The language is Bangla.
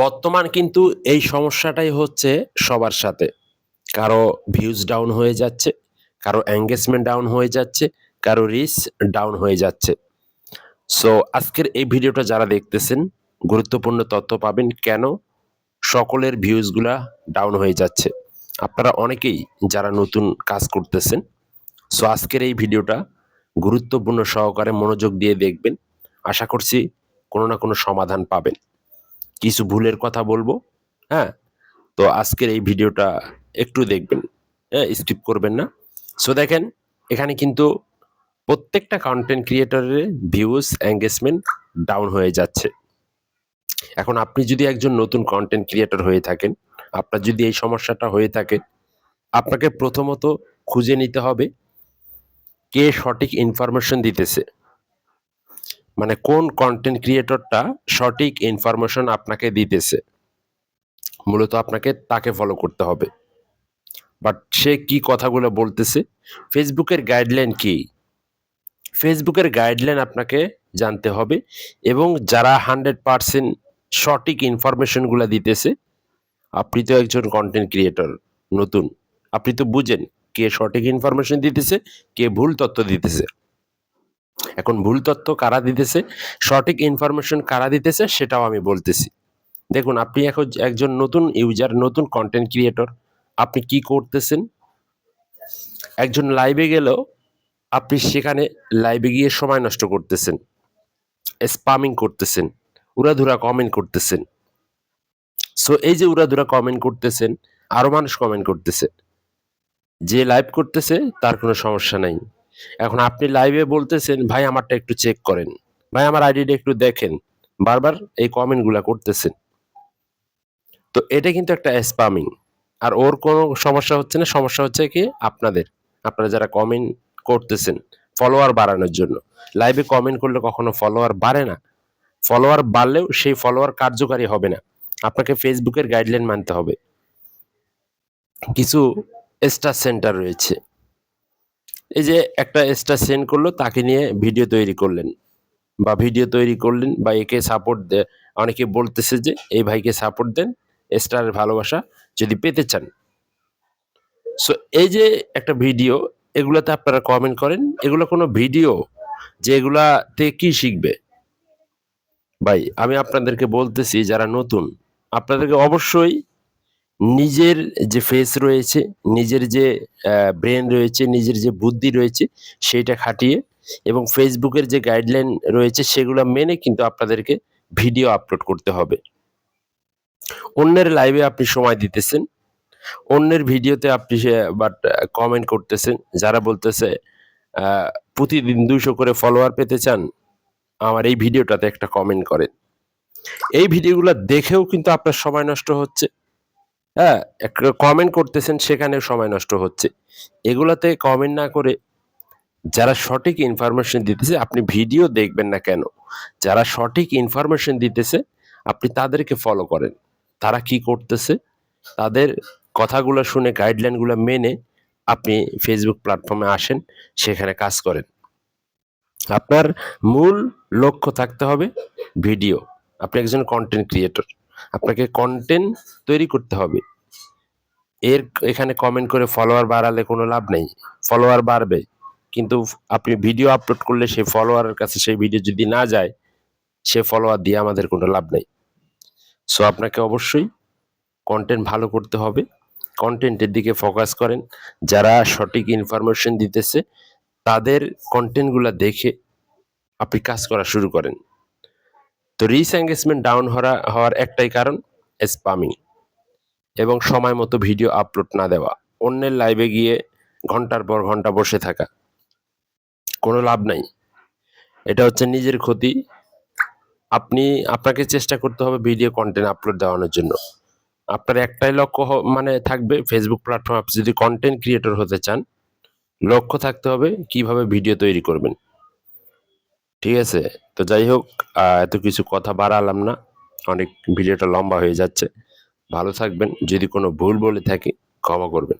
বর্তমান কিন্তু এই সমস্যাটাই হচ্ছে সবার সাথে। কারও ভিউজ ডাউন হয়ে যাচ্ছে, কারও এঙ্গেজমেন্ট ডাউন হয়ে যাচ্ছে, কারও রিচ ডাউন হয়ে যাচ্ছে। সো আজকের এই ভিডিওটা যারা দেখতেছেন, গুরুত্বপূর্ণ তথ্য পাবেন কেন সকলের ভিউজগুলা ডাউন হয়ে যাচ্ছে। আপনারা অনেকেই যারা নতুন কাজ করতেছেন সো আজকের এই ভিডিওটা গুরুত্বপূর্ণ সহকারে মনোযোগ দিয়ে দেখবেন। আশা করছি কোনো না কোনো সমাধান পাবেন। কিছু ভুলের কথা বলব হ্যাঁ? তো আজকের এই ভিডিওটা একটু দেখবেন হ্যাঁ স্কিপ করবেন না। সো দেখেন, এখানে কিন্তু প্রত্যেকটা কন্টেন্ট ক্রিয়েটরের ভিউজ এঙ্গেজমেন্ট ডাউন হয়ে যাচ্ছে। এখন আপনি যদি একজন নতুন কন্টেন্ট ক্রিয়েটর হয়ে থাকেন, আপনার যদি এই সমস্যাটা হয়ে থাকে, আপনাকে প্রথমত খুঁজে নিতে হবে কে সঠিক ইনফরমেশন দিতেছে। মানে কোন কন্টেন্ট ক্রিয়েটরটা সঠিক ইনফরমেশন আপনাকে দিতেছে? মূলত আপনাকে তাকে ফলো করতে হবে। বাট সে কি কথাগুলো বলতেছে? ফেসবুকের গাইডলাইন কি? ফেসবুকের গাইডলাইন আপনাকে জানতে হবে এবং যারা হান্ড্রেড পারসেন্ট সঠিক ইনফরমেশনগুলো দিতেছে, আপনি তো একজন কন্টেন্ট ক্রিয়েটর নতুন। আপনি তো বুঝেন কে সঠিক ইনফরমেশন দিতেছে, কে ভুল তথ্য দিতেছে। এখন ভুল তথ্য কারা দিতেছে? সঠিক ইনফরমেশন কারা দিতেছে সেটাও আমি বলতেছি। দেখুন, আপনি এখন একজন নতুন ইউজার নতুন কন্টেন্ট ক্রিয়েটর আপনি কি করতেছেন? একজন লাইভে গেলেও আপনি সেখানে লাইভে গিয়ে সময় নষ্ট করতেছেন স্পামিং করতেছেন, উড়াধুরা কমেন্ট করতেছেন। সো এই যে উড়াধুরা কমেন্ট করতেছেন, আরও মানুষ কমেন্ট করতেছে। যে লাইভ করতেছে, তার কোনো সমস্যা নাই। এখন আপনি লাইভে বলতেছেন, ভাই, আমারটা একটু চেক করেন। ভাই, আমার আইডিটা একটু দেখেন। বারবার এই কমেন্টগুলা করতেছেন। তো এটা কিন্তু একটা স্পামিং আর ওর কোনো সমস্যা হচ্ছে না, সমস্যা হচ্ছে কি? আপনাদের। আপনারা যারা কমেন্ট করতেছেন ফলোয়ার বাড়ানোর জন্য। লাইভে কমেন্ট করলে কখনো ফলোয়ার বাড়ে না। ফলোয়ার বাড়লেও সেই ফলোয়ার কার্যকারী হবে না। আপনাকে ফেসবুকের গাইডলাইন মানতে হবে। কিছু স্টার সেন্টার রয়েছে। এই যে একটা স্টার সেন্ড করল, তাকে নিয়ে ভিডিও তৈরি করলেন বা ভিডিও তৈরি করলেন বা একে সাপোর্ট দে, অনেকে বলতেছে যে এই ভাইকে সাপোর্ট দেন স্টারের ভালোবাসা যদি পেতে চান। সো এই যে একটা ভিডিও এগুলোতে আপনারা কমেন্ট করেন, এগুলো কোনো ভিডিও যে এগুলাতে কি শিখবে? ভাই, আমি আপনাদেরকে বলতেছি, যারা নতুন, আপনাদেরকে অবশ্যই নিজের যে ফেস রয়েছে, নিজের যে ব্রেন রয়েছে, নিজের যে বুদ্ধি রয়েছে, সেইটা খাটিয়ে এবং ফেসবুকের যে গাইডলাইন রয়েছে, সেগুলো মেনে কিন্তু আপনাদেরকে ভিডিও আপলোড করতে হবে। অন্যের লাইভে আপনি সময় দিতেছেন, অন্যের ভিডিওতে আপনি বাট কমেন্ট করতেছেন, যারা বলতেছে প্রতিদিন দুশো করে ফলোয়ার পেতে চান, আমার এই ভিডিওটাতে একটা কমেন্ট করেন। এই ভিডিওগুলো দেখেও কিন্তু আপনার সময় নষ্ট হচ্ছে। হ্যাঁ কমেন্ট করতেছেন, সেখানে সময় নষ্ট হচ্ছে। এগুলাতে কমেন্ট না করে যারা সঠিক ইনফরমেশন দিতেছে, আপনি ভিডিও দেখবেন না কেন? যারা সঠিক ইনফরমেশন দিতেছে, আপনি তাদেরকে ফলো করেন। তারা কি করতেছে? তাদের কথাগুলো শুনে গাইডলাইনগুলো মেনে আপনি ফেসবুক প্ল্যাটফর্মে আসেন, সেখানে কাজ করেন। আপনার মূল লক্ষ্য থাকতে হবে ভিডিও আপনি একজন কন্টেন্ট ক্রিয়েটর আপনাকে কন্টেন্ট তৈরি করতে হবে। এর এখানে কমেন্ট করে ফলোয়ার বাড়ালে কোনো লাভ নেই। ফলোয়ার বাড়বে। কিন্তু আপনি ভিডিও আপলোড করলে সেই ফলোয়ারের কাছে সেই ভিডিও যদি না যায়, সে ফলোয়ার দিয়ে আমাদের কোনো লাভ নেই। সো আপনাকে অবশ্যই কন্টেন্ট ভালো করতে হবে। কন্টেন্টের দিকে ফোকাস করেন। যারা সঠিক ইনফরমেশন দিতেছে, তাদের কন্টেন্টগুলো দেখে আপনি কাজ করা শুরু করেন। তো রিচ এঙ্গেজমেন্ট ডাউন হওয়া হওয়ার একটাই কারণ স্পামিং এবং সময় মতো ভিডিও আপলোড না দেওয়া। অন্যের লাইভে গিয়ে ঘণ্টার পর ঘণ্টা বসে থাকা, কোনো লাভ নাই। এটা হচ্ছে নিজের ক্ষতি। আপনি, আপনাকে চেষ্টা করতে হবে ভিডিও কন্টেন্ট আপলোড দেওয়ানোর জন্য। আপনার একটাই লক্ষ্য মানে থাকবে ফেসবুক প্ল্যাটফর্ম আপনি যদি কন্টেন্ট ক্রিয়েটর হতে চান, লক্ষ্য থাকতে হবে কীভাবে ভিডিও তৈরি করবেন। ঠিক আছে? তো যাই হোক এত কিছু কথা বাড়ালাম না। অনেক ভিডিওটা লম্বা হয়ে যাচ্ছে। ভালো থাকবেন। যদি কোনো ভুল বলে থাকি, ক্ষমা করবেন।